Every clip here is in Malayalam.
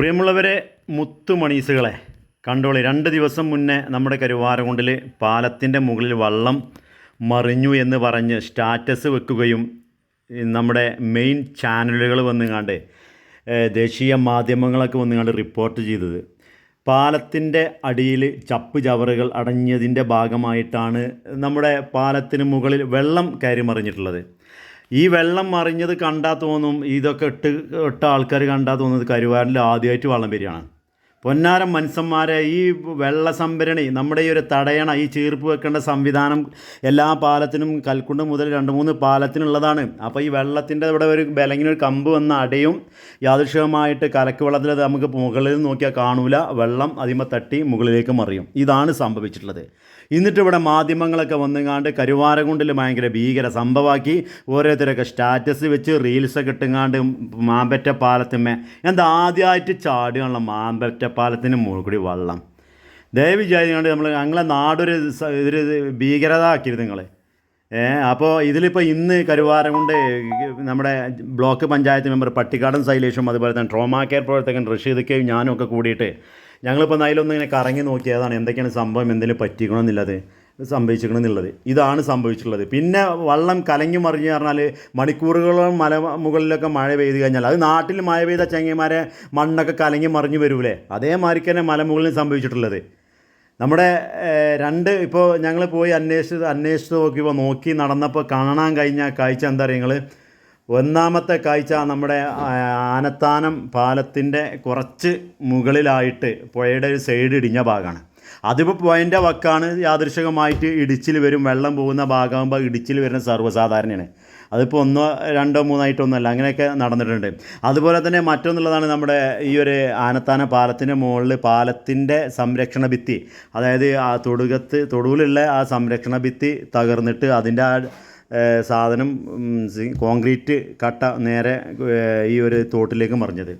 പ്രിയമുള്ളവരെ മുത്തുമണീസുകളെ കണ്ടോളി രണ്ട് ദിവസം മുന്നേ നമ്മുടെ കരുവാരകുണ്ടിൽ പാലത്തിന്റെ മുകളിൽ വള്ളം മറിഞ്ഞു എന്ന് പറഞ്ഞ് സ്റ്റാറ്റസ് വെക്കുകയും നമ്മുടെ മെയിൻ ചാനലുകൾ വന്നുകാണ്ട് ദേശീയ മാധ്യമങ്ങളൊക്കെ വന്നുകാണ്ട് റിപ്പോർട്ട് ചെയ്തത്. പാലത്തിന്റെ അടിയിൽ ചപ്പ് ചവറുകൾ അടഞ്ഞതിന്റെ ഭാഗമായിട്ടാണ് നമ്മുടെ പാലത്തിന് മുകളിൽ വെള്ളം കയറി മറിഞ്ഞിട്ടുള്ളത്. ഈ വെള്ളം മറിഞ്ഞത് കണ്ടാൽ തോന്നും ഇതൊക്കെ ഇട്ട് ഇട്ട ആൾക്കാർ കണ്ടാൽ തോന്നുന്നത് കരുവാരിൽ ആദ്യമായിട്ട് വള്ളം വരികയാണ്. പൊന്നാരം മനുഷ്യന്മാരെ ഈ വെള്ള സംഭരണി നമ്മുടെ ഈ ഒരു തടയണ ഈ ചീർപ്പ് വെക്കേണ്ട സംവിധാനം എല്ലാ പാലത്തിനും കൽക്കുണ്ട് മുതൽ രണ്ട് മൂന്ന് പാലത്തിനുള്ളതാണ്. അപ്പോൾ ഈ വെള്ളത്തിന്റെ ഇവിടെ ഒരു ബലങ്ങിനൊരു കമ്പ് വന്ന അടയും. യാദൃശികമായിട്ട് കലക്ക് വെള്ളത്തിൽ അത് നമുക്ക് മുകളിൽ നോക്കിയാൽ കാണൂല. വെള്ളം അതിമ തട്ടി മുകളിലേക്ക് മറിയും. ഇതാണ് സംഭവിച്ചിട്ടുള്ളത്. എന്നിട്ട് ഇവിടെ മാധ്യമങ്ങളൊക്കെ വന്നുങ്ങാണ്ട് കരുവാരകുണ്ടിൽ ഭയങ്കര ഭീകര സംഭവമാക്കി ഓരോരുത്തരൊക്കെ സ്റ്റാറ്റസ് വെച്ച് റീൽസൊക്കെ ഇട്ടുങ്ങാണ്ട് മാമ്പറ്റ പാലത്തിന്മേ. എന്താ ആദ്യമായിട്ട് ചാടുകയാണല്ലോ മാമ്പറ്റ പാലത്തിന് മുകളിൽ കൂടി വെള്ളം. ദയവ് വിചാരിച്ചുകൊണ്ട് നമ്മൾ ഞങ്ങളെ നാടൊരു ഇതൊരു ഭീകരത ആക്കിയത് നിങ്ങൾ അപ്പോൾ ഇതിലിപ്പോൾ ഇന്ന് കരുവാരം കൊണ്ട് നമ്മുടെ ബ്ലോക്ക് പഞ്ചായത്ത് മെമ്പർ പട്ടിക്കാടൻ ശൈലേഷും അതുപോലെ തന്നെ ട്രോമാ കെയർ പ്രവർത്തകൻ റഷീദക്കയും ഞാനും ഒക്കെ കൂടിയിട്ട് ഞങ്ങളിപ്പോൾ നയിലൊന്നിങ്ങനെ കറങ്ങി നോക്കിയതാണ് എന്തൊക്കെയാണ് സംഭവം എന്തെങ്കിലും പറ്റിക്കണമെന്നുള്ളത് സംഭവിച്ചിരിക്കണമെന്നുള്ളത് ഇതാണ് സംഭവിച്ചിട്ടുള്ളത്. പിന്നെ വള്ളം കലങ്ങി മറിഞ്ഞ് പറഞ്ഞാൽ മണിക്കൂറുകളോളം മല മുകളിലൊക്കെ മഴ പെയ്ത് കഴിഞ്ഞാൽ അത് നാട്ടിൽ മഴ പെയ്ത ചങ്ങന്മാരെ മണ്ണൊക്കെ കലങ്ങി മറിഞ്ഞ് വരൂലേ? അതേമാതിരി തന്നെ മലമുകളിൽ സംഭവിച്ചിട്ടുള്ളത്. നമ്മുടെ രണ്ട് ഇപ്പോൾ ഞങ്ങൾ പോയി അന്വേഷിച്ച് അന്വേഷിച്ച് നോക്കിയപ്പോൾ നോക്കി നടന്നപ്പോൾ കാണാൻ കഴിഞ്ഞ കാഴ്ച എന്താ പറയുക നിങ്ങൾ ഒന്നാമത്തെ കാഴ്ച നമ്മുടെ ആനത്താനം പാലത്തിന്റെ കുറച്ച് മുകളിലായിട്ട് പുഴയുടെ ഒരു സൈഡ് ഇടിഞ്ഞ ഭാഗമാണ്. അതിപ്പോൾ പോയിന്റെ വക്കാണ് യാദൃശികമായിട്ട് ഇടിച്ചിൽ വരും വെള്ളം പോകുന്ന ഭാഗമാകുമ്പോൾ ഇടിച്ചിൽ വരുന്ന സർവസാധാരണയാണ്. അതിപ്പോൾ ഒന്നോ രണ്ടോ മൂന്നായിട്ടൊന്നുമല്ല അങ്ങനെയൊക്കെ നടന്നിട്ടുണ്ട്. അതുപോലെ തന്നെ മറ്റൊന്നുള്ളതാണ് നമ്മുടെ ഈ ഒരു ആനത്താന പാലത്തിന്റെ മുകളിൽ പാലത്തിന്റെ സംരക്ഷണ ഭിത്തി. അതായത് ആ തൊടുകത്ത് തൊടുവിലുള്ള ആ സംരക്ഷണ ഭിത്തി തകർന്നിട്ട് അതിന്റെ ആ സാധനം കോൺക്രീറ്റ് കട്ട നേരെ ഈ ഒരു തോട്ടിലേക്ക് മറിഞ്ഞത്.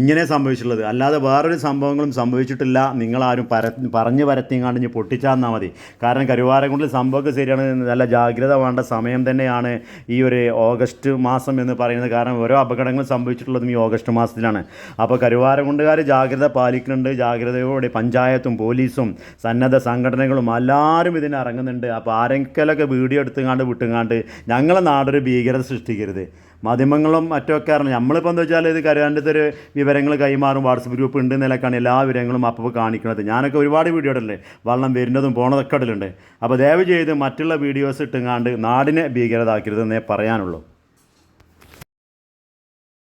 ഇങ്ങനെ സംഭവിച്ചിട്ടുള്ളത്. അല്ലാതെ വേറൊരു സംഭവങ്ങളും സംഭവിച്ചിട്ടില്ല. നിങ്ങളാരും പര പറഞ്ഞ് പരത്തിങ്ങാണ്ട് ഇനി പൊട്ടിച്ചാന്നാൽ മതി. കാരണം കരുവാരക്കുണ്ടിൽ സംഭവമൊക്കെ ശരിയാണ്. നല്ല ജാഗ്രത വേണ്ട സമയം തന്നെയാണ് ഈ ഒരു ഓഗസ്റ്റ് മാസം എന്ന് പറയുന്നത്. കാരണം ഓരോ അപകടങ്ങളും സംഭവിച്ചിട്ടുള്ളതും ഈ ഓഗസ്റ്റ് മാസത്തിലാണ്. അപ്പോൾ കരുവാരക്കുണ്ടുകാർ ജാഗ്രത പാലിക്കുന്നുണ്ട്. ജാഗ്രതയോടെ പഞ്ചായത്തും പോലീസും സന്നദ്ധ സംഘടനകളും എല്ലാവരും ഇതിന് ഇറങ്ങുന്നുണ്ട്. അപ്പോൾ ആരെങ്കിലൊക്കെ വീഡിയോ എടുത്തുങ്ങാണ്ട് വിട്ടുങ്ങാണ്ട് ഞങ്ങളെ നാടൊരു ഭീകരത സൃഷ്ടിക്കരുത്. മാധ്യമങ്ങളും മറ്റൊക്കെ അറിഞ്ഞു. നമ്മളിപ്പോൾ എന്താ വെച്ചാൽ ഇത് കരുവാന്റെ ഒരു വിവരങ്ങൾ കൈമാറും വാട്സപ്പ് ഗ്രൂപ്പ് ഉണ്ട് നിലക്കാണ് എല്ലാ വിവരങ്ങളും അപ്പോൾ കാണിക്കുന്നത് ഞാനൊക്കെ ഒരുപാട് വീഡിയോ ഇടല്ലേ വള്ളം വരുന്നതും പോണതൊക്കെ ഇടലുണ്ട്. അപ്പോൾ ദയവ് ചെയ്ത് മറ്റുള്ള വീഡിയോസ് ഇട്ടുങ്ങാണ്ട് നാടിനെ ഭീകരതാക്കരുതെന്നേ പറയാനുള്ളൂ.